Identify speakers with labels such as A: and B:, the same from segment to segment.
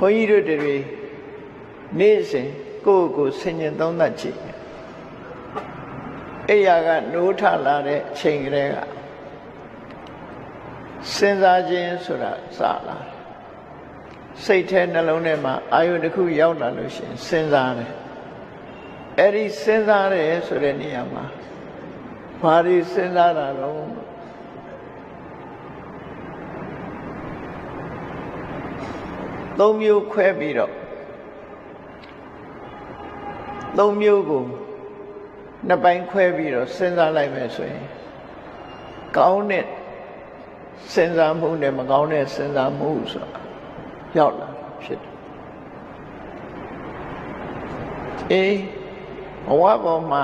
A: ဘုန်းကြီးတို့တွေနေ့စဉ်ကိုယ့်ကိုယ်ဆင်ញင်သုံးသပ်ကြည့်အိယာကနိုးထလာတဲ့အချိန်ကလေးကစဉ်းစားခြင်းဆိုတာစလာတယ်စိတ်ထဲနှလုံးထဲမှာအာယုတစ်ခုရောက်လာလို့ရှိရင်စဉ်းစားတယ်အဲ့ဒီစဉ်းစားတယ်ဆိုတဲ့နေရာမှာဘာတွေစဉ်းစားတာတော့ သုံးမျိုးခွဲပြီးတော့သုံးမျိုးကိုနှစ်ပိုင်းခွဲပြီးတော့စဉ်းစားလိုက်မယ်ဆိုရင်ကောင်းတဲ့စဉ်းစားမှုနဲ့မကောင်းတဲ့စဉ်းစားမှုဆိုတာရောက်လာဖြစ်တယ်အေးဘဝပေါ်မှာ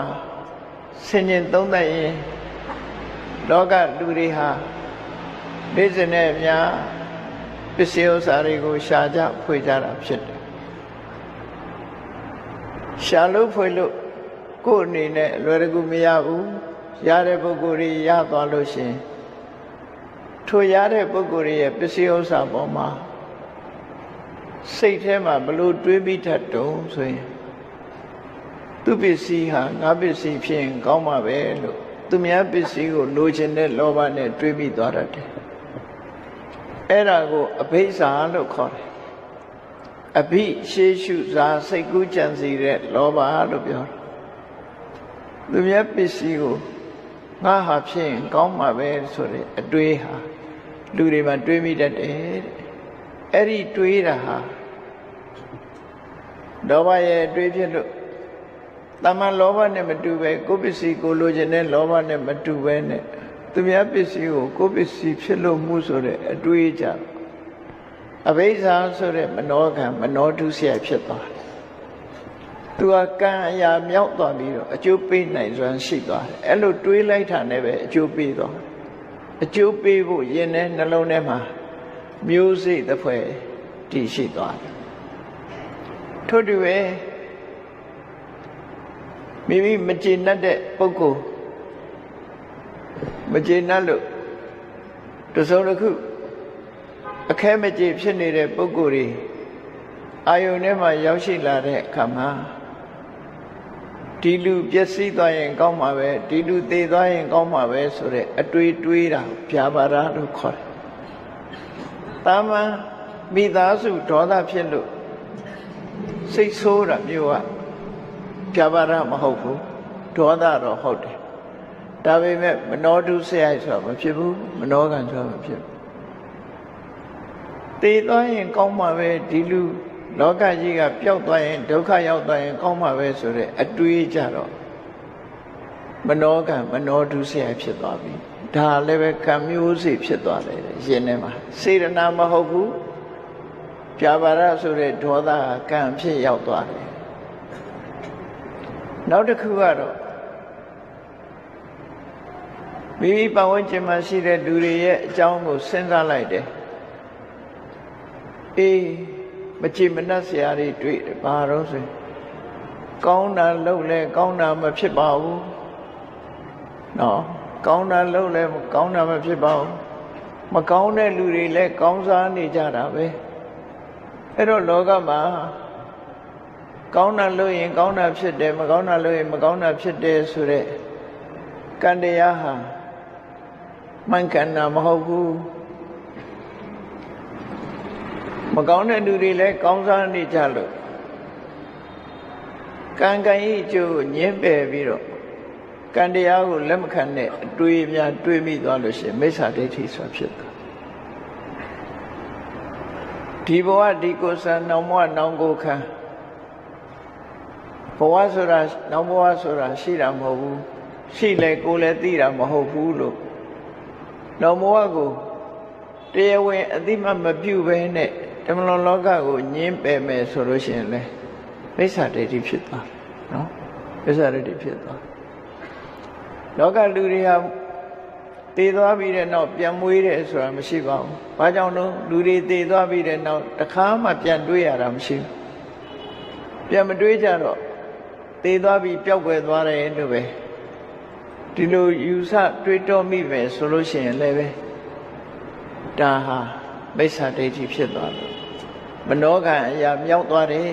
A: ဆင်ញင်သုံးသပ်ရင်လောကလူတွေဟာနေ့စဉ်နဲ့အများ ပစ္စည်းဥစ္စာတွေကိုရှာကြဖွေကြတာဖြစ်တယ်ရှာလို့ဖွေလို့ကိုယ်အနေနဲ့အလွယ်တကူမရဘူးရတဲ့ပုဂ္ဂိုလ်တွေရသွားလို့ရှင်ထိုရတဲ့ပုဂ္ဂိုလ်ရဲ့ပစ္စည်းဥစ္စာပေါ်မှာစိတ်ထဲမှာဘလို့တွေးပြီးထတ်တုံဆိုရင်သူပစ္စည်းဟာငါပစ္စည်းဖြစ်ရင်ကောင်းမှာပဲလို့သူများပစ္စည်းကိုလိုချင်တဲ့လောဘနဲ့တွေးပြီးသွားတတ်တယ် အဲ့ဒါကိုအဘိဇာလို့ခေါ်တယ်အဘိရှေရှုစာစိတ်ကူးကြံစီတဲ့လောဘလို့ပြောတယ်သူများပစ္စည်းကိုငါဟာဖြစ်ရင်ကောင်းမှာပဲဆိုတဲ့အတွေးဟာလူတွေမှာတွေးမိတတ်တယ်တဲ့အဲ့ဒီတွေးတာဟာလောဘရဲ့အတွေးဖြစ်လို့တမန်လောဘနဲ့မတူပဲကိုယ်ပစ္စည်းကိုလိုချင်တဲ့လောဘနဲ့မတူပဲနဲ့ သူများပစ္စည်းကိုကိုယ်ပစ္စည်းဖြစ်လို့မှုဆိုတဲ့အတွေးကြအဘိဇာဆိုတဲ့မနောကံမနောတုဆရာဖြစ်သွားတယ်သူကကံအရာမြောက်သွားပြီးတော့အကျိုးပေးနိုင်စွမ်းရှိသွားတယ်အဲ့လိုတွေးလိုက်တာနဲ့ပဲအကျိုးပေးသွားအကျိုးပေးဖို့ယင်တဲ့နှလုံးထဲမှာမျိုးစိတ်တစ်ဖွဲ့တည်ရှိသွားတယ်ထို့တူပဲမိမိမကျေနပ်တဲ့ပုဂ္ဂိုလ် မကျေနပ်လို့တစုံတစ်ခုအခဲမကျေဖြစ်နေတဲ့ပုဂ္ဂိုလ်တွေအာယုန်ထဲမှာရောက်ရှိလာတဲ့အခါမှာဒီလူပျက်စီးသွားရင်ကောင်းမှာပဲဒီလူသေသွားရင်ကောင်းမှာပဲဆိုတဲ့အတွေးတွေးတာဗျာပါဒလို့ခေါ်တယ်။တာမန်မိသားစုဒေါသဖြစ်လို့စိတ်ဆိုးတာမျိုးကဗျာပါဒမဟုတ်ဘူးဒေါသတော့ဟုတ်တယ်။ ဒါပေမဲ့မနောတုဆရာဆိုတာမဖြစ်ဘူးမနောကံဆိုတာမဖြစ်ဘူး။သေသွားရင်ကောင်းမှာပဲဒီလူလောကကြီးကပျောက်သွားရင်ဒုက္ခရောက်သွားရင်ကောင်းမှာပဲဆိုတဲ့အတွေးကြတော့မနောကမနောဒုစရိုက်ဖြစ်သွားပြီဒါလည်းပဲကံမျိုးစေဖြစ်သွားတယ်ရှင်ထဲမှာစေရနာမဟုတ်ဘူးပြာပါရဆိုတဲ့ဒေါသကံဖြစ်ရောက်သွားတယ်နောက်တစ်ခုကတော့ မိမိပတ်ဝန်းကျင်မှာရှိတဲ့လူတွေရဲ့အကြောင်းကိုစဉ်းစားလိုက်တယ်အေးမကြည်မနှက်စရာတွေတွေ့တယ်ဘာတော့ဆိုကောင်းတာလုပ်လဲကောင်းတာမဖြစ်ပါဘူးနော်ကောင်းတာလုပ်လဲကောင်းတာမဖြစ်ပါဘူးမကောင်းတဲ့လူတွေလည်းကောင်းစားနေကြတာပဲအဲ့တော့လောကမှာကောင်းတာလုပ်ရင်ကောင်းတာဖြစ်တယ်မကောင်းတာလုပ်ရင်မကောင်းတာဖြစ်တယ်ဆိုတဲ့ကံတရားဟာ မှန်ကန်တာမဟုတ်ဘူးမကောင်းတဲ့လူတွေလည်းကောင်းစားနေကြလို့ကံကံဤကျိုးညင်းပယ်ပြီးတော့ကံတရားကိုလက်မခံတဲ့အတွေးများတွေးမိသွားလို့ရှိရင်မိစ္ဆာဒိဋ္ဌိဆိုတာဖြစ်သွားဒီဘဝဒီကိုယ်ဆံနောင်ဘဝနောင်ကိုခံဘဝဆိုတာနောင်ဘဝဆိုတာရှိတာမဟုတ်ဘူးရှိလေကိုယ်လည်းသိတာမဟုတ်ဘူးလို့ နောင်ဘဝကိုတရားဝင်အတိမမပြုဘဲနဲ့တမလွန်လောကကိုညင်းပယ်မယ်ဆိုလို့ရှိရင်လေမိစ္ဆာဒိဋ္ဌိဖြစ်သွားနော်မိစ္ဆာဒိဋ္ဌိဖြစ်သွားလောကလူတွေဟာတည်သွားပြီးတဲ့နောက်ပြန်မွေးတယ်ဆိုတာမရှိပါဘူး။ဘာကြောင့်လို့လူတွေတည်သွားပြီးတဲ့နောက်တခါမှပြန်တွေးရတာမရှိဘူး။ပြန်မတွေးကြတော့တည်သွားပြီးပျောက်ကွယ်သွားတယ်လို့ပဲ ဒီလိုယူဆတွေးတောမိပဲဆိုလို့ရှိရင်လည်းပဲဒါဟာမိစ္ဆာဒိဋ္ဌိဖြစ်သွားတယ်မနောကံအရာမြောက်သွားတယ်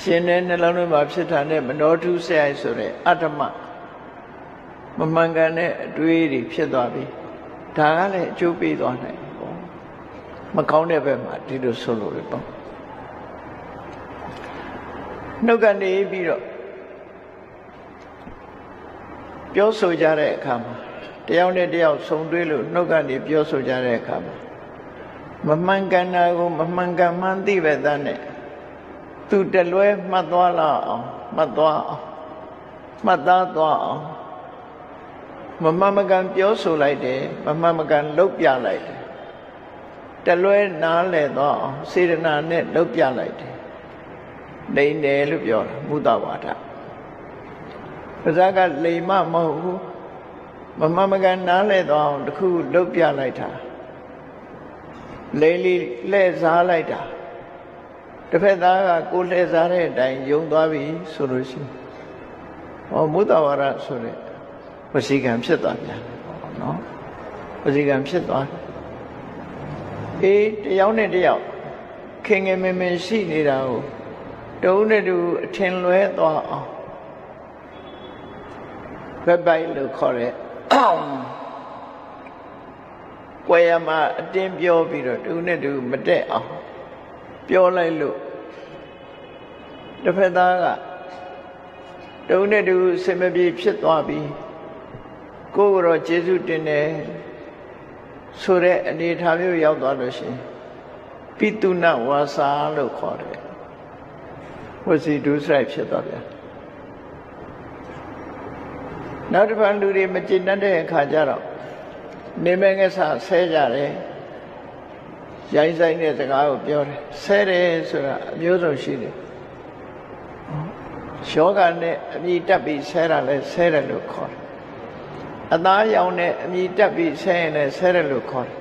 A: ရှင်တဲ့နှလုံးသွင်းမှာဖြစ်တာနဲ့မနောထုဆဲဆိုတဲ့အတ္တမမမှန်ကန်တဲ့အတွေးတွေဖြစ်သွားပြီဒါကလည်းအကျိုးပေးသွားနိုင်ပေါ့မကောင်းတဲ့ဘက်မှာဒီလိုဆိုလို့ပဲပေါ့နှုတ်ကနေပြီးတော့ ပြောဆိုကြတဲ့အခါမှာတယောက်နဲ့တယောက်ဆုံတွေ့လို့နှုတ်ကနေပြောဆိုကြတဲ့အခါမှာမမှန်ကန်တာကိုမမှန်ကန်မှန်းသိပဲသားနဲ့သူတလွဲမှတ်သွားလောက်အောင်မှတ်သွားအောင်မှတ်သားသွားအောင်မမှန်မကန်ပြောဆိုလိုက်တယ်မမှန်မကန်လှုပ်ပြလိုက်တယ်တလွဲနားလဲသွားအောင်စေတနာနဲ့လှုပ်ပြလိုက်တယ်လိန်တယ်လို့ပြောတာမုဒ္ဒဝါဒ ပါဇာကလိမ်မမဟုတ်ဘူးမမမကန်နားလဲသွားအောင်တခုလှုပ်ပြလိုက်တာလိန်လီလှဲ့စားလိုက်တာတစ်ဖက်သားကကိုလှဲ့စားတဲ့အတိုင်းယုံသွားပြီဆိုလို့ရှိရင်ဟောမုဒ္ဒဝါဒဆိုတဲ့ဝစီကံဖြစ်သွားပြန်တယ်နော်ဝစီကံဖြစ်သွားတယ်အေးတယောက်နဲ့တယောက်ခင်ငယ်မင်မင်ရှိနေတာကိုတုံးနဲ့တူအထင်လွဲသွားအောင် ဘက်ပိုက်လို့ခေါ်တဲ့ကွယ်ရမှာအတင်းပြောပြီးတော့တူနဲ့တူမတက်အောင်ပြောလိုက်လို့တစ်ဖက်သားကတုံးနဲ့တူစင်မပြေဖြစ်သွားပြီးကိုယ်ကတော့ကျေးဇူးတင်တယ်ဆိုတဲ့အနေထားမျိုးရောက်သွားလို့ရှိရင်ပိတုဏဝါစာလို့ခေါ်တယ်ဝစီဒုစရိုက်ဖြစ်သွားပြန် နောက်တစ်ပတ်လူတွေမကျင့်တတ်တဲ့အခါကျတော့နေမငဆဆဲကြတယ်ရိုင်းဆိုင်တဲ့စကားကိုပြောတယ်ဆဲတယ်ဆိုတာအမျိုးစုံရှိတယ်ယောဂနဲ့အမိတက်ပြီးဆဲတာလဲဆဲတယ်လို့ခေါ်တယ်အသားရောင်နဲ့အမိတက်ပြီးဆဲရင်လည်းဆဲတယ်လို့ခေါ်တယ်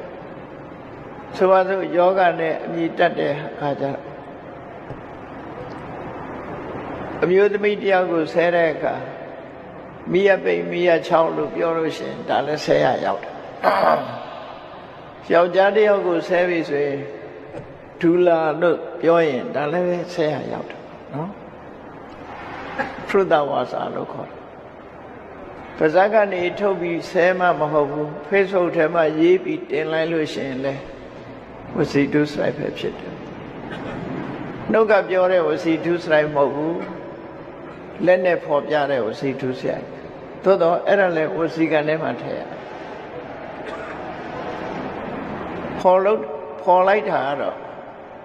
A: ဆိုပါစို့ယောဂနဲ့အမိတက်တဲ့အခါကျတော့အမျိုးသမီးတယောက်ကိုဆဲတဲ့အခါ မိရပိတ်မိရချောင်းလို့ပြောလို့ရှိရင်ဒါလည်းဆဲရရောက်တယ်ယောက်ျားတယောက်ကိုဆဲပြီဆိုရင်ဒူလာလို့ပြောရင်ဒါလည်းပဲဆဲရရောက်တယ်နော်ဖရုဒဝါစာလို့ခေါ်တယ်ပါဇက်ကနေထုတ်ပြီးဆဲမှမဟုတ်ဘူး Facebook ထဲမှာရေးပြီးတင်လိုက်လို့ရှိရင်လည်းဝစီဒုစရိုက်ပဲဖြစ်တယ်နှုတ်ကပြောတဲ့ဝစီဒုစရိုက်မဟုတ်ဘူး လက်နဲ့ဖော်ပြတဲ့ဝစီဒုစရိုက်သို့တော့အဲ့ဒါလည်းဝစီကံထဲမှာထည့်ရဖော်လို့ဖော်လိုက်တာကတော့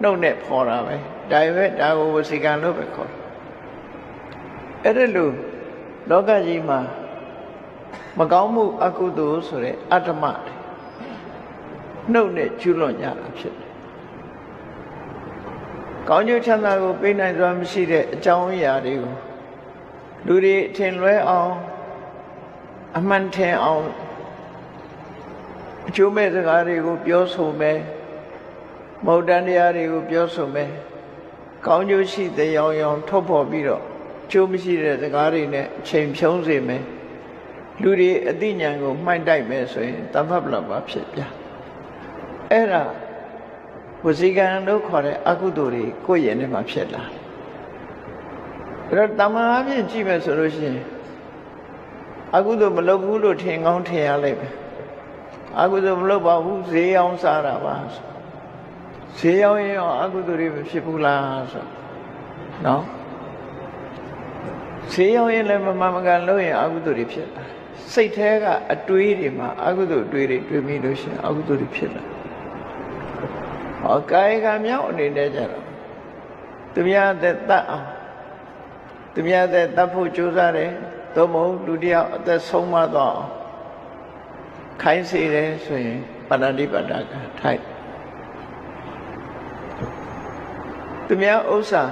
A: နှုတ်နဲ့ဖော်တာပဲဒါပေမဲ့ဒါကိုဝစီကံလို့ပဲခေါ်တယ်အဲ့ဒါလို့လောကကြီးမှာမကောင်းမှုအကုသိုလ်ဆိုတဲ့အတ္တမတွေနှုတ်နဲ့ကျူးလွန်ကြတာဖြစ်တယ်။ကောင်းကျိုးချမ်းသာကိုပေးနိုင်စွာမရှိတဲ့အကြောင်းအရာတွေကို လူတွေအထင်လွဲအောင်အမှန်ထင်အောင်အကျိုးမဲ့စကားတွေကိုပြောဆိုမယ်မဟုတ်တန်တရားတွေကိုပြောဆိုမယ်ကောင်းကျိုးရှိတဲ့ရောင်ရောင်ထုတ်ဖော်ပြီးတော့ကျိုးမရှိတဲ့စကားတွေနဲ့အချိန်ဖြုံးစေမယ်လူတွေအသိဉာဏ်ကိုမှိုက်တိုက်မယ်ဆိုရင်တမ္ပပလပါဖြစ်ပြအဲ့ဒါဝစီကံလို့ခေါ်တဲ့အကုသိုလ်တွေကိုယ့်ရဲ့ထဲမှာဖြစ်လာ အဲ့တော့တမန်အပြင်ကြည့်မယ်ဆိုလို့ရှိရင်အကုသိုလ်မလုပ်ဘူးလို့ထင်ကောင်းထင်ရလိမ့်မယ်အကုသိုလ်မလုပ်ပါဘူးဈေးအောင်စားတာပါဈေးအောင်ရင်ရောအကုသိုလ်တွေမဖြစ်ဘူးလားဆိုနော်ဈေးအောင်ရင်လည်းမမမကန်လို့ရင်အကုသိုလ်တွေဖြစ်လာစိတ်แท้ကအတွေးတွေမှာအကုသိုလ်အတွေးတွေတွေးမိလို့ရှိရင်အကုသိုလ်တွေဖြစ်လာဟောကာယကံမြောက်အနေနဲ့ကြတော့သူများသက်တတ်အောင် သူများသက်တတ်ဖို့ကြိုးစားတယ်သို့မဟုတ်လူတယောက်အသက်ဆုံးမတော့ခိုင်းစေတယ်ဆိုရင်ပဏ္ဏိပတ္တကထိုက်သူများဥစ္စာ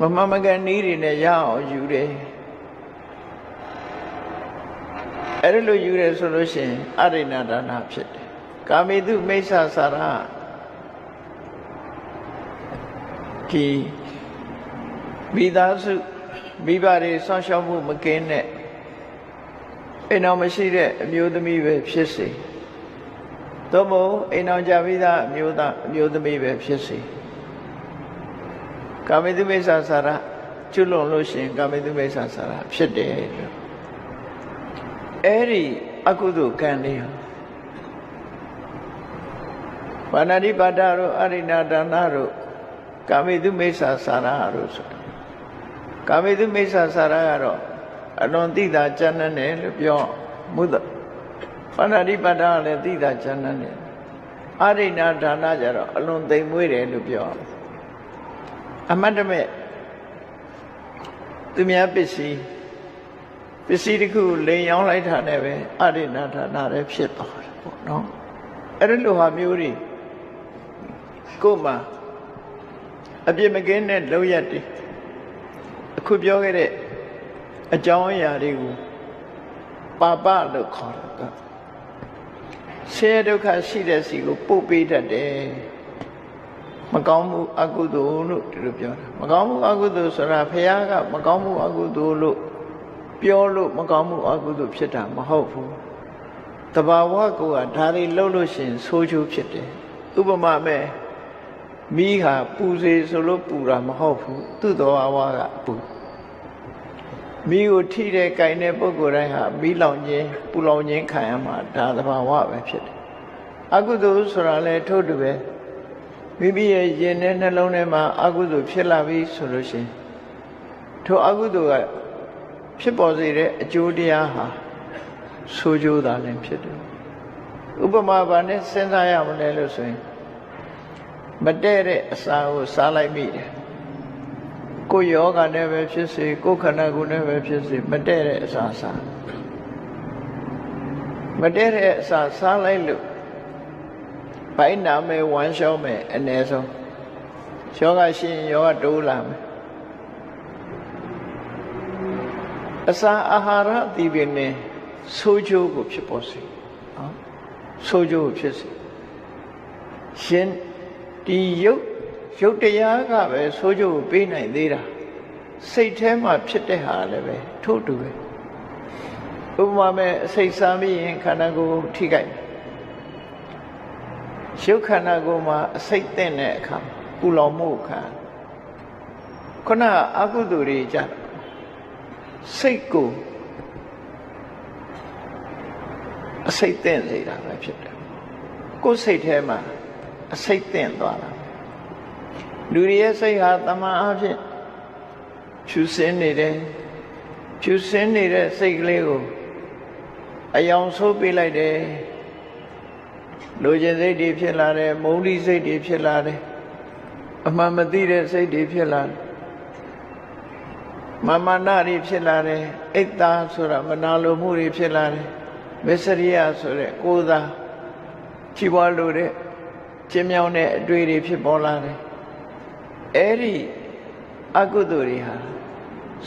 A: မမမကန်နီးတွေနဲ့ရအောင်ယူတယ်အဲ့လိုယူတယ်ဆိုလို့ရှိရင်အရိဏဒါနဖြစ်တယ်ကာမေတုမိစ္ဆာစာရဒီ မိသားစုမိဘတွေဆောင်းရှောက်မှုမကင်းတဲ့အိမ်တော်မရှိတဲ့အမျိုးသမီးပဲဖြစ်စေသို့မဟုတ်အိမ်အောင်ကြပြီးသားအမျိုးသားအမျိုးသမီးပဲဖြစ်စေကာမိတုမိစ္ဆာစာရကျွလွန်လို့ရှိရင်ကာမိတုမိစ္ဆာစာရဖြစ်တယ်လို့အဲ့ဒီအကုသိုလ်ကံလေးဟာဘာနာတိပါဒတို့အရိဏဒါနတို့ကာမိတုမိစ္ဆာစာရတို့ဆိုတာ ကာမိတုမိစ္ဆာစာရကတော့အလွန်သိတာကျမ်းနဲ့လို့ပြောမုဒ္ဒဘာနာတိပါဒကလည်းသိတာကျမ်းနဲ့အရိဏဒါနကြတော့အလွန်သိမ်မွေးတယ်လို့ပြောအမတ်တမဲ့သူများပစ္စည်းပစ္စည်းတစ်ခုလိန်ရောင်းလိုက်တာနဲ့ပဲအရိဏဒါနလည်းဖြစ်သွားတယ်ပေါ့နော်အဲ့ဒီလိုဟာမျိုးတွေကိုယ်မှာအပြစ်မကင်းတဲ့လောက်ရတယ် အခုပြောခဲ့တဲ့အကြောင်းအရာတွေကိုပါပလို့ခေါ်တယ်ကဆင်းရဲဒုက္ခရှိတဲ့စီကိုပို့ပေးတတ်တယ်မကောင်းမှုအကုသိုလ်လို့ဒီလိုပြောတာမကောင်းမှုအကုသိုလ်ဆိုတာဖះကမကောင်းမှုအကုသိုလ်လို့ပြောလို့မကောင်းမှုအကုသိုလ်ဖြစ်တာမဟုတ်ဘူးတဘာဝကိုကဒါတွေလှုပ်လို့ရှိရင်ဆိုးချိုးဖြစ်တယ်ဥပမာမဲ့မိဟာပူစေဆိုလို့ပူတာမဟုတ်ဘူးသူ့တော်ဝါကပူ မိကိုထိတဲ့ကြိုင်တဲ့ပုဂ္ဂိုလ်တိုင်းဟာမိလောင်ခြင်းပူလောင်ခြင်းခံရမှာဒါသဘာဝပဲဖြစ်တယ်အကုသိုလ်ဆိုတာလဲထို့တူပဲမိမိရဲ့ရင်ထဲနှလုံးထဲမှာအကုသိုလ်ဖြစ်လာပြီဆိုလို့ရှိရင်ထိုအကုသိုလ်ကဖြစ်ပေါ်စေတဲ့အကျိုးတရားဟာဆိုးကျိုးတာလည်းဖြစ်တယ်ဥပမာဘာနဲ့စဉ်းစားရမလဲလို့ဆိုရင်မတဲ့တဲ့အစာကိုစားလိုက်မိတယ် ကိုယ်ယောဂနဲ့ပဲဖြစ်စေကိုယ်ခန္ဓာကိုယ်နဲ့ပဲဖြစ်စေမတဲ့တဲ့အစာစားမတဲ့တဲ့အစာစားလိုက်လို့ဘိုင်းနာမယ်ဝမ်းလျှောမယ်အ ਨੇ ဆုံးယောဂရှိရင်ယောဂတိုးလာမယ်အစာအာဟာရအသီးပင်နဲ့ဆိုးကျိုးကိုဖြစ်ပေါ်စေနော်ဆိုးကျိုးကိုဖြစ်စေရှင်ဒီရုပ် ရုပ်တရားကပဲဆိုးကျိုးကိုပေးနိုင်သေးတာစိတ်ထဲမှာဖြစ်တဲ့ဟာလည်းပဲထို့တူပဲဥပမာမဲ့စိတ်စားပြီးရင်ခန္ဓာကိုယ်ထိခိုက်ရုပ်ခန္ဓာကိုယ်မှာအစိတ်တဲ့တဲ့အခါပူလောင်မှုခံခုနအကုသိုလ်တွေကြစိတ်ကိုအစိတ်တဲ့စေတာပဲဖြစ်တယ်ကိုယ်စိတ်ထဲမှာအစိတ်တဲ့သွားတာ လူတွေရဲ့စိတ်ဟာတမန်အဖြစ်ဖြူစင်းနေတယ်ဖြူစင်းနေတဲ့စိတ်ကလေးကိုအယောင်ဆိုးပေးလိုက်တယ်လူကျင်စိတ်တွေဖြစ်လာတယ်မုန်းလိစိတ်တွေဖြစ်လာတယ်အမှန်မသိတဲ့စိတ်တွေဖြစ်လာတယ်မမနာတွေဖြစ်လာတယ်အိတ်သားဆိုတာမနာလိုမှုတွေဖြစ်လာတယ်မစ္စရိယဆိုတဲ့ကိုယ်သာချီးပွားလို့တဲ့ကျင်းမြောင်းတဲ့အတွေ့တွေဖြစ်ပေါ်လာတယ် အဲ့ဒီအကုသိုလ်တွေဟာ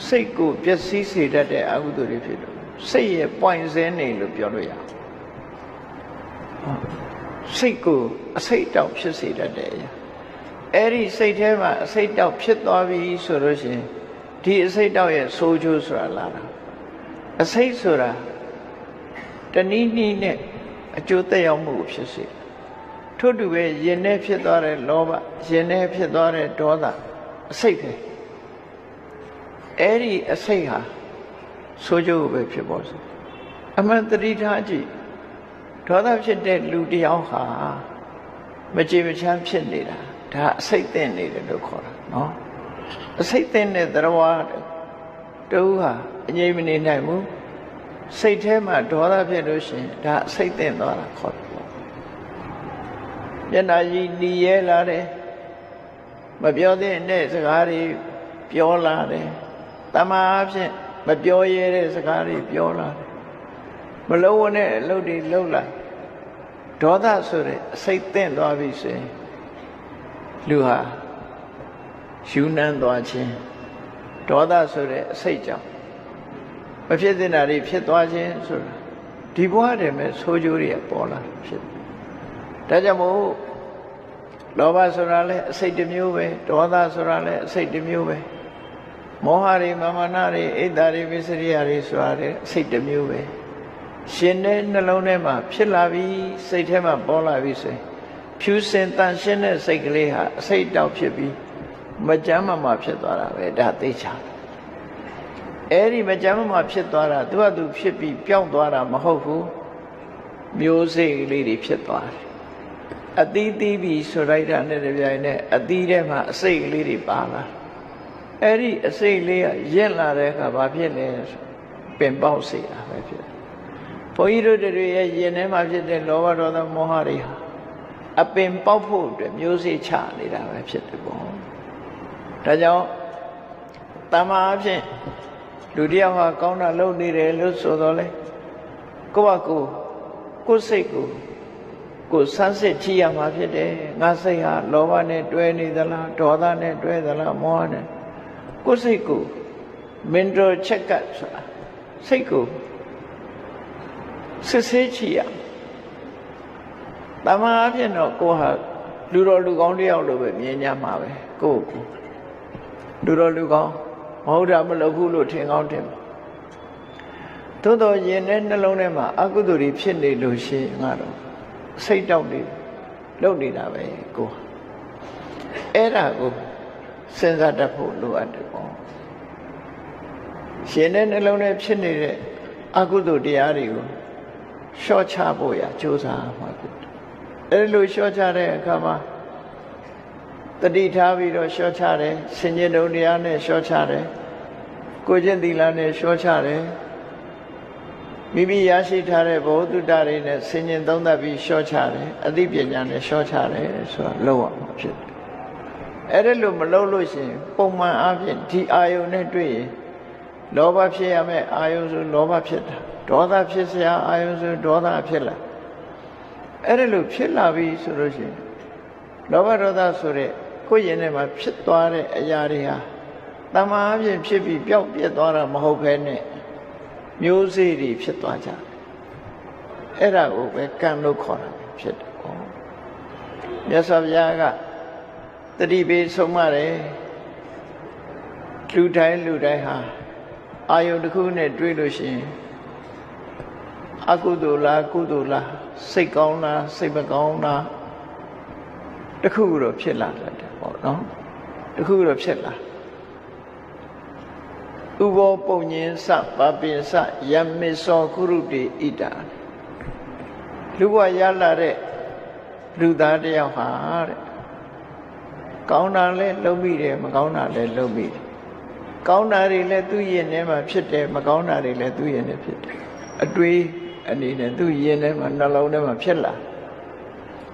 A: စိတ်ကိုပျက်စီးစေတတ်တဲ့အကုသိုလ်တွေဖြစ်လို့စိတ်ရဲ့ point စင်းနေလို့ပြောလို့ရအောင်စိတ်ကိုအစိတ်တောက်ဖြစ်စေတတ်တဲ့အရာအဲ့ဒီစိတ်ထဲမှာအစိတ်တောက်ဖြစ်သွားပြီဆိုလို့ရှိရင်ဒီအစိတ်တောက်ရဲ့ဆိုးကျိုးဆိုတာလာတာအစိတ်ဆိုတာတနည်းနည်းနဲ့အကျိုးသက်ရောက်မှုကိုဖြစ်စေ ထို့တူပဲယင်နဲ့ဖြစ်သွားတဲ့လောဘယင်နဲ့ဖြစ်သွားတဲ့ဒေါသအစိတ်ပဲအဲ့ဒီအစိတ်ဟာဆိုးကျိုးပဲဖြစ်ပေါ်စေအမှန်တတိထားကြည့်ဒေါသဖြစ်တဲ့လူတယောက်ဟာမကြေမချမ်းဖြစ်နေတာဒါအစိတ်သိမ့်နေတယ်လို့ခေါ်တာနော်အစိတ်သိမ့်တဲ့တရားတူဟာအငြိမ့်မနေနိုင်ဘူးစိတ်ထဲမှာဒေါသဖြစ်လို့ရှိရင်ဒါအစိတ်သိမ့်သွားတာခေါ်တယ် မျက်နာကြီးหนีရဲလာတယ်မပြောတဲ့စကားတွေပြောလာတယ်တမာအဖြစ်မပြောရဲတဲ့စကားတွေပြောလာတယ်မလုံးဝနဲ့အလုပ်တွေလုပ်လာဒေါသဆိုတဲ့အစိတ်သင့်သွားပြီဆိုရင်လူဟာယူနှမ်းသွားခြင်းဒေါသဆိုတဲ့အစိတ်ကြောင့်မဖြစ်သင့်တာတွေဖြစ်သွားခြင်းဆိုတာဒီဘဝတည်းမဲ့ဆိုးကျိုးတွေပေါ်လာဖြစ် ဒါကြောင့်မို့လောဘဆိုတာလည်းအစိတ်တစ်မျိုးပဲဒေါသဆိုတာလည်းအစိတ်တစ်မျိုးပဲမောဟတွေမမနာတွေအိတ်တာတွေဝိစရိယတွေဆိုတာလည်းအစိတ်တစ်မျိုးပဲရှင်တဲ့နှလုံးထဲမှာဖြစ်လာပြီစိတ်ထဲမှာပေါ်လာပြီဆိုရင်ဖြူစင်တန်ရှင်းတဲ့စိတ်ကလေးဟာအစိတ်တောက်ဖြစ်ပြီးမကြမ်းမမာဖြစ်သွားတာပဲဒါသိချာအဲ့ဒီမကြမ်းမမာဖြစ်သွားတာသူကသူဖြစ်ပြီးပျောက်သွားတာမဟုတ်ဘူးမျိုးစိတ်ကလေးတွေဖြစ်သွားတယ် အသီးသီးပြီးဆိုလိုက်တာနဲ့တပြိုင်နက်အသီးထဲမှာအစိတ်ကလေးတွေပါလာအဲ့ဒီအစိတ်လေးကရက်လာတဲ့အခါဘာဖြစ်လဲဆိုပင်ပေါက်စေတာပဲဖြစ်တယ်ဘုန်းကြီးတို့တွေရဲ့ရင်ထဲမှာဖြစ်တဲ့လောဘဒေါသမောဟတွေဟာအပင်ပေါက်ဖို့အတွက်မျိုးစေ့ချနေတာပဲဖြစ်တယ်ပေါ့ဒါကြောင့်တမန်အဖြစ်လူတယောက်ဟာကောင်းတာလုပ်နေတယ်လို့ဆိုတော့လေကိုယ့်ဘကိုကိုယ်စိတ်ကို ကိုယ်ဆန်းစစ်ကြည့်ရမှာဖြစ်တယ်ငါစိတ်ဟာလောဘနဲ့တွဲနေသလားဒေါသနဲ့တွဲသလားမောဟနဲ့ကိုယ်စိတ်ကို mental check up ဆိုတာစိတ်ကိုစစ်ဆေးကြည့်ရတမန်အဖြစ်တော့ကိုဟာလူတော်လူကောင်းတယောက်လိုပဲမြင်ကြမှာပဲကိုယ့်ကိုလူတော်လူကောင်းမဟုတ်တာမလုပ်ဘူးလို့ထင်ကောင်းထင်သို့တော်ရင်ထဲနှလုံးထဲမှာအကုသိုလ်တွေဖြစ်နေလို့ရှိရင်ငါတော့ စိတ်တောက်နေလုပ်နေတာပဲကိုအဲ့ဒါကိုစဉ်းစားတတ်ဖို့လိုအပ်တယ်ပေါ့ရှင်တဲ့နှလုံးထဲဖြစ်နေတဲ့အကုသိုလ်တရားတွေကိုလျှော့ချဖို့ရကြိုးစားမှာဖြစ်တယ်အဲ့လိုလျှော့ချတဲ့အခါမှာတတိထားပြီးတော့လျှော့ချတယ်ဆင်ញင်တုံတရားနဲ့လျှော့ချတယ်ကိုကျင့်သီလနဲ့လျှော့ချတယ် မိမိရရှိထားတဲ့ဘောဓုတ္တတွေနဲ့ဆင်ញင်သုံးသပ်ပြီးလျှော့ချတယ်အသိပညာနဲ့လျှော့ချတယ်ဆိုတာလောက်ရမှာဖြစ်တယ်အဲ့ဒါလို့မလုပ်လို့ရှိရင်ပုံမှန်အားဖြင့်ဒီအာယုန်နဲ့တွေ့ရင်လောဘဖြစ်ရမယ့်အာယုန်ဆိုလောဘဖြစ်တာဒေါသဖြစ်စရာအာယုန်ဆိုဒေါသဖြစ်လာအဲ့ဒါလို့ဖြစ်လာပြီဆိုလို့ရှိရင်လောဘဒေါသဆိုတဲ့ကိုယ့်ရင်ထဲမှာဖြစ်သွားတဲ့အရာတွေဟာတမာအပြင်ဖြစ်ပြီးပျောက်ပြက်သွားတာမဟုတ်ဘဲနဲ့ မျိုးစေ့တွေဖြစ်သွားကြတယ်အဲ့ဒါကိုပဲကံလို့ခေါ်တာဖြစ်တယ်ပေါ့မြတ်စွာဘုရားကတတိပေဆုံးမတယ်လူတိုင်းလူတိုင်းဟာအာယုန်တစ်ခုနဲ့တွေ့လို့ရှိရင်အကုသိုလ်လားကုသိုလ်လားစိတ်ကောင်းလားစိတ်မကောင်းလားတခုခုတော့ဖြစ်လာတတ်တယ်ပေါ့နော်တခုခုတော့ဖြစ်လာ ဥဘောပုံညင်းစပပိစယမေသောကုရုတေဣတာလူဘဝရလာတဲ့လူသားတယောက်ဟာတဲ့ကောင်းတာလည်းလုပ်မိတယ်မကောင်းတာလည်းလုပ်မိတယ်ကောင်းတာတွေလည်းသူ့ရင်ထဲမှာဖြစ်တယ်မကောင်းတာတွေလည်းသူ့ရင်ထဲဖြစ်တယ်အတွေးအနေနဲ့သူ့ရင်ထဲမှာနှလုံးထဲမှာဖြစ်လာ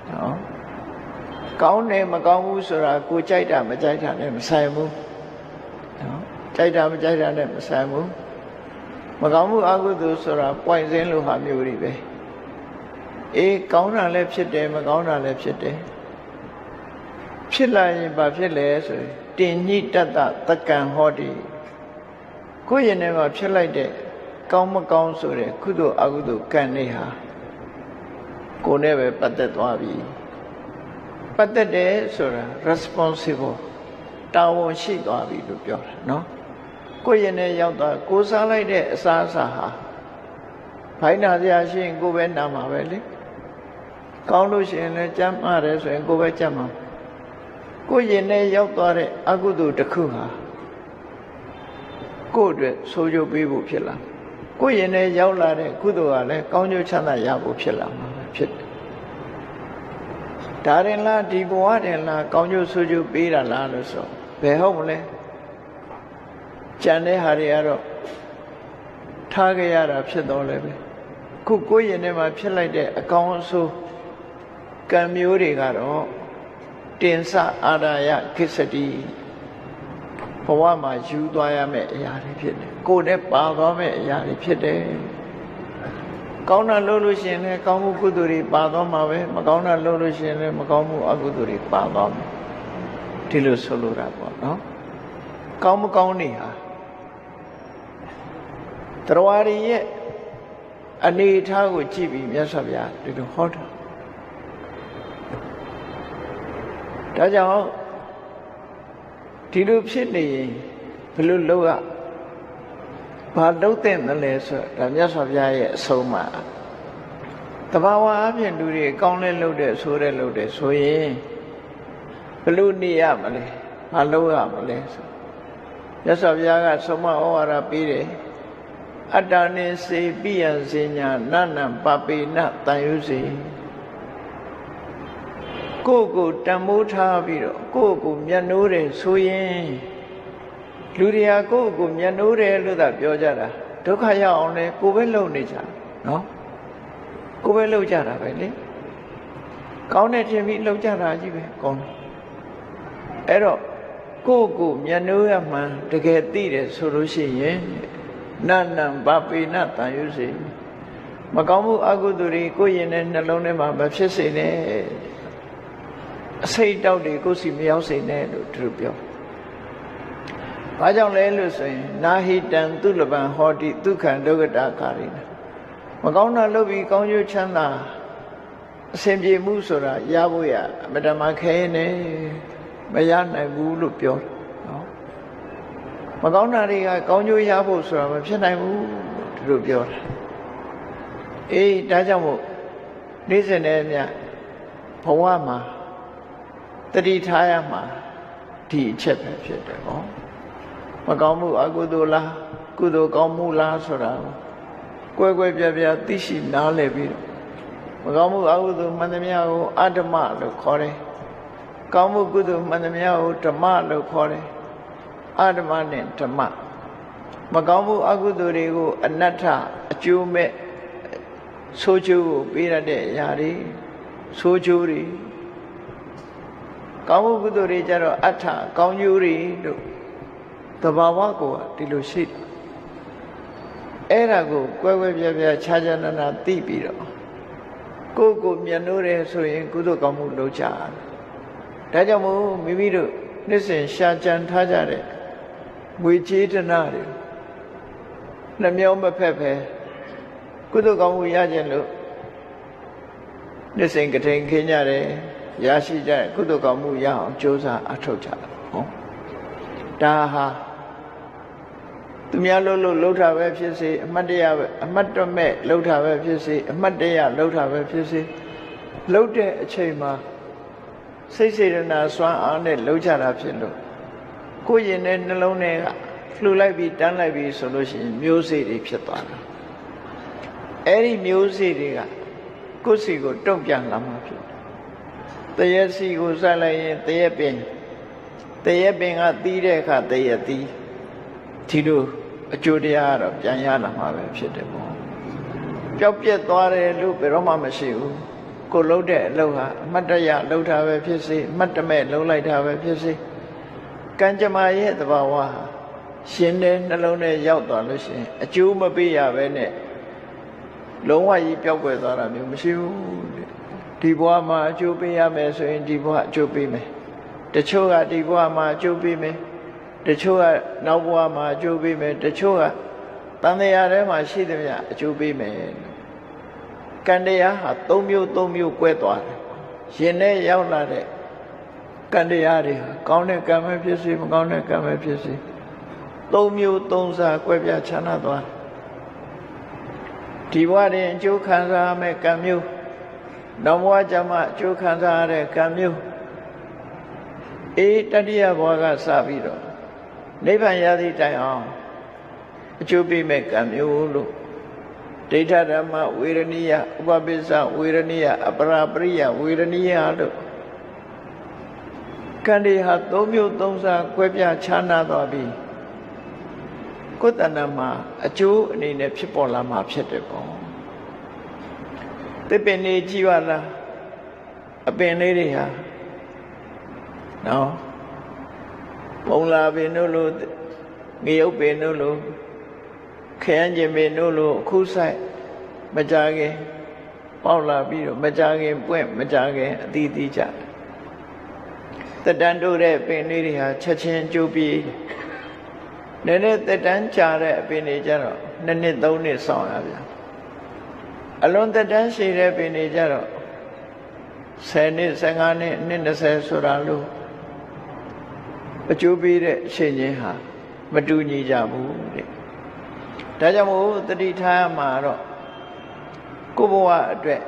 A: နော်ကောင်းတယ်မကောင်းဘူးဆိုတာကိုကြိုက်တာမကြိုက်တာနဲ့မဆိုင်ဘူးနော် ကြိုက်တာမကြိုက်တာနဲ့မဆိုင်ဘူးမကောင်းမှုအကုသိုလ်ဆိုတာပွိုင်စင်းလိုဟာမျိုးတွေပဲအေးကောင်းတာလည်းဖြစ်တယ်မကောင်းတာလည်းဖြစ်တယ်ဖြစ်လာရင်ဘာဖြစ်လဲဆိုရင်တင်ညိတတတက္ကံဟောတိကိုယ့်ရင်ထဲမှာဖြစ်လိုက်တဲ့ကောင်းမကောင်းဆိုတဲ့ကုသိုလ်အကုသိုလ်ကံတွေဟာကိုယ်နဲ့ပဲပတ်သက်သွားပြီပတ်သက်တယ်ဆိုတာ responsible တာဝန်ရှိသွားပြီလို့ပြောတာเนาะ ကိုယ့်ရင်ထဲရောက်သွားကိုယ်စားလိုက်တဲ့အစားအစာဟာဘိုင်းနာစရာရှိရင်ကိုယ်ပဲနာမှာပဲလေကောင်းလို့ရှိရင်လည်းကြမ်းမာတယ်ဆိုရင်ကိုယ်ပဲကြမ်းမှာကိုယ်ရင်ထဲရောက်သွားတဲ့အကုသိုလ်တစ်ခုဟာကိုယ့်အတွက်ဆိုးကျိုးပေးဖို့ဖြစ်လာကိုယ်ရင်ထဲရောက်လာတဲ့ကုသိုလ်ကလည်းကောင်းကျိုးချမ်းသာရဖို့ဖြစ်လာမှာဖြစ်တယ်ဒါရင်လားဒီဘဝတင်လားကောင်းကျိုးဆိုးကျိုးပေးတာလားလို့ဆိုဘယ်ဟုတ်မလဲ ကြံတဲ့ဟာတွေကတော့ထားကြရတာဖြစ်တော့လည်းပဲခုကိုယ်ရင်ထဲမှာဖြစ်လိုက်တဲ့အကောင်းအဆိုးကံမျိုးတွေကတော့တင်စအာရယခိစ္စတိဘဝမှာယူသွားရမယ့်အရာတွေဖြစ်တယ်ကိုယ်နဲ့ပါသွားမယ့်အရာတွေဖြစ်တယ်ကောင်းတာလုပ်လို့ရှိရင်လည်းကောင်းမှုကုသိုလ်တွေပါသွားမှာပဲမကောင်းတာလုပ်လို့ရှိရင်လည်းမကောင်းမှုအကုသိုလ်တွေပါသွားမှာဒီလိုဆိုလိုတာပေါ့နော်ကောင်းမကောင်းနေဟာ တရားရည်ရဲ့အနေအထားကိုကြည့်ပြီးမြတ်စွာဘုရားဒီလိုဟောတာဒါကြောင့်ဒီလိုဖြစ်နေရင်ဘယ်လိုလုပ်ရဘာလုံးတဲ့တယ်လဲဆိုတော့ဒါမြတ်စွာဘုရားရဲ့အဆုံးအမတဘာဝအပြင်လူတွေအကောင်းလဲလုပ်တဲ့ဆိုတဲ့လုပ်တဲ့ဆိုရင်ဘလို့နေရမလဲဘာလုပ်ရမလဲဆိုမြတ်စွာဘုရားကဆုံးမဩဝါဒပေးတယ် အတ္တနိစေပိယစဉ္ညာနနံပပေနတန်ယုစေကိုယ့်ကိုတန်မိုးထားပြီးတော့ကိုယ့်ကိုမျက်နှိုးတယ်ဆိုရင်လူတွေဟာကိုယ့်ကိုမျက်နှိုးတယ်လို့သာပြောကြတာဒုက္ခရောက်အောင်လဲကိုယ်ပဲလုံနေကြနော်ကိုယ်ပဲလုံကြတာပဲလေကောင်းတဲ့ထင်ပြီးလုံကြတာကြီးပဲကောင်းတယ်အဲ့တော့ကိုယ့်ကိုမျက်နှိုးရမှန်တကယ်သိတယ်ဆိုလို့ရှိရင် နန္နံဗပေနတန်ရုစေမကောင်းမှုအကုသိုလ်တွေကိုယ့်ရင်ထဲနှလုံးထဲမှာမဖြစ်စေနဲ့အစိတ်တောက်တွေကိုယ်စီမရောက်စေနဲ့လို့သူတို့ပြော။ဘာကြောင့်လဲလို့ဆိုရင်နာဟိတံသူလပံဟောတိဒုက္ခံဒုက္ကတာကာရိနာမကောင်းတာလုပ်ပြီးကောင်းကျိုးချမ်းသာအစဉ်ပြေမှုဆိုတာရဖို့ရအမတမခဲနေမရနိုင်ဘူးလို့ပြောတယ်နော် မကောင်းတာတွေကကောင်းကျိုးရဖို့ဆိုတာမဖြစ်နိုင်ဘူးသူတို့ပြောတာအေးဒါကြောင့်မို့နေ့စဉ်နဲ့မြဘဝမှာတတိထားရမှာဒီအချက်ပဲဖြစ်တယ်ဟောမကောင်းမှုအကုသိုလ်လားကုသိုလ်ကောင်းမှုလားဆိုတာကွဲကွဲပြားပြားသိရှိနားလည်ပြီးတော့မကောင်းမှုအကုသိုလ်မှန်သမျှကိုအတ္တမလို့ခေါ်တယ်ကောင်းမှုကုသိုလ်မှန်သမျှကိုဓမ္မလို့ခေါ်တယ် အတ္တမနဲ့ဓမ္မမကောင်းမှုအကုသိုလ်တွေကိုအနတ္ထအကျိုးမဲ့ဆိုးကျိုးကိုပေးရတဲ့အရာတွေဆိုးကျိုးတွေကောင်းမှုကုသိုလ်တွေကြတော့အဋ္ဌကောင်းကျိုးတွေလို့တဘာဝကိုဒီလိုရှိတယ်အဲ့ဒါကိုကွဲကွဲပြားပြားခြားခြားနာနာသိပြီးတော့ကိုယ့်ကိုမျက်နှိုးတယ်ဆိုရင်ကုသိုလ်ကောင်းမှုလုပ်ကြတယ်ဒါကြောင့်မို့မိမိတို့နှစ်စဉ်ရှာကြံထားကြတဲ့ ငွေကြေးတနာတွေနှမျောမဖက်ပဲကုသိုလ်ကောင်းမှုရခြင်းလို့နှစ်စဉ်ကထိန်ခင်းကြတယ်ရရှိကြတဲ့ကုသိုလ်ကောင်းမှုရအောင်ကြိုးစားအထောက်ကြတယ်ဟောဒါဟာသူများလှုပ်လို့လှုပ်တာပဲဖြစ်စေအမှတ်တရပဲအမှတ်တမဲ့လှုပ်တာပဲဖြစ်စေအမှတ်တရလှုပ်တာပဲဖြစ်စေလှုပ်တဲ့အချိန်မှာစိတ်စေတနာစွမ်းအားနဲ့လှုပ်ကြတာဖြစ်လို့ ကိုယ်ရင်တဲ့နှလုံးထဲကလှူလိုက်ပြီးတန်းလိုက်ပြီးဆိုလို့ရှိရင်မျိုးစေ့တွေဖြစ်သွားတာအဲ့ဒီမျိုးစေ့တွေကကိုယ်စီကိုတုံ့ပြန်လာမှာဖြစ်တယ်တရက်စီကိုစိုက်လိုက်ရင်တရက်ပင်တရက်ပင်ကတီးတဲ့အခါတရက်တီးဒီလိုအကျိုးတရားကတော့ပြန်ရလာမှာပဲဖြစ်တယ်ပေါ့ပျောက်ပြက်သွားတယ်လို့ဘယ်တော့မှမရှိဘူးကိုလှုပ်တဲ့အလုပ်ဟာအမတ်တရလှုပ်တာပဲဖြစ်စေအမတ်တမဲ့လှုပ်လိုက်တာပဲဖြစ်စေ ကံကြမ္မာရဲ့သဘာဝဟာရှင်တဲ့နှလုံးထဲရောက်သွားလို့ရှိရင်အကျိုးမပေးရပဲနဲ့လုံးဝကြီးပျောက်ကွယ်သွားတာမျိုးမရှိဘူးဒီဘဝမှာအကျိုးပေးရမယ်ဆိုရင်ဒီဘဝအကျိုးပေးမယ်တချို့ကဒီဘဝမှာအကျိုးပေးမယ်တချို့ကနောက်ဘဝမှာအကျိုးပေးမယ်တချို့ကတန်တရားထဲမှာရှိသမျှအကျိုးပေးမယ်ကံတရားဟာ၃မျိုး၃မျိုးကွဲသွားတယ်ရှင်နဲ့ရောက်လာတဲ့ ကံတရားတွေဟာကောင်းတဲ့ကံပဲဖြစ်စေမကောင်းတဲ့ကံပဲဖြစ်စေ၃မျိုး၃စားကွဲပြားခြားနားသွားဒီဘဝတွင်အကျိုးခံစားရမယ့်ကံမျိုးနောက်ဘဝကျမှအကျိုးခံစားရတဲ့ကံမျိုးအေးတတိယဘဝကစပြီးတော့နိဗ္ဗာန်ရသည့်တိုင်အောင်အကျိုးပေးမဲ့ကံမျိုးလို့ဒိဋ္ဌဓမ္မဝေရဏိယဥပပိစ္ဆဝေရဏိယအပရာပရိယဝေရဏိယလို့ ကံတွေဟာသုံးမျိုးသုံးစားကွဲပြားခြားနာသွားပြီကိုယ်တဏ္ဍမှာအကျိုးအနေနဲ့ဖြစ်ပေါ်လာမှာဖြစ်တယ်ပေါ့တစ်ပင်လေးကြည့်ပါလားအပင်လေးတွေဟာနော်ပုံလာပင်တို့လိုငရုတ်ပင်တို့လိုခရမ်းကျင်ပင်တို့လိုအခုဆိုင်မကြခင်ပေါက်လာပြီးတော့မကြခင်ပွင့်မကြခင်အတီးတီးကြတ တက်တန်းတိုးတဲ့ပင်လေးတွေဟာချက်ချင်းကျိုးပြီးနည်းနည်းတက်တန်းကြာတဲ့အပင်တွေကျတော့နှစ်နှစ်သုံးနှစ်ဆောင်ရဗျာအလွန်တက်တန်းရှိတဲ့ပင်တွေကျတော့10နှစ်15နှစ်နှစ်20ဆိုတာလို့အကျိုးပေးတဲ့အချိန်ချင်းဟာမတူညီကြဘူးတဲ့ဒါကြောင့်မို့တတိထားရမှာတော့ကိုဘဝအတွက်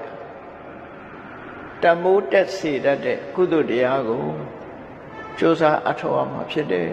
A: တမိုးတက်စေတတ်တဲ့ကုသတရားကို စ조사အထောက်အမှာဖြစ်တယ်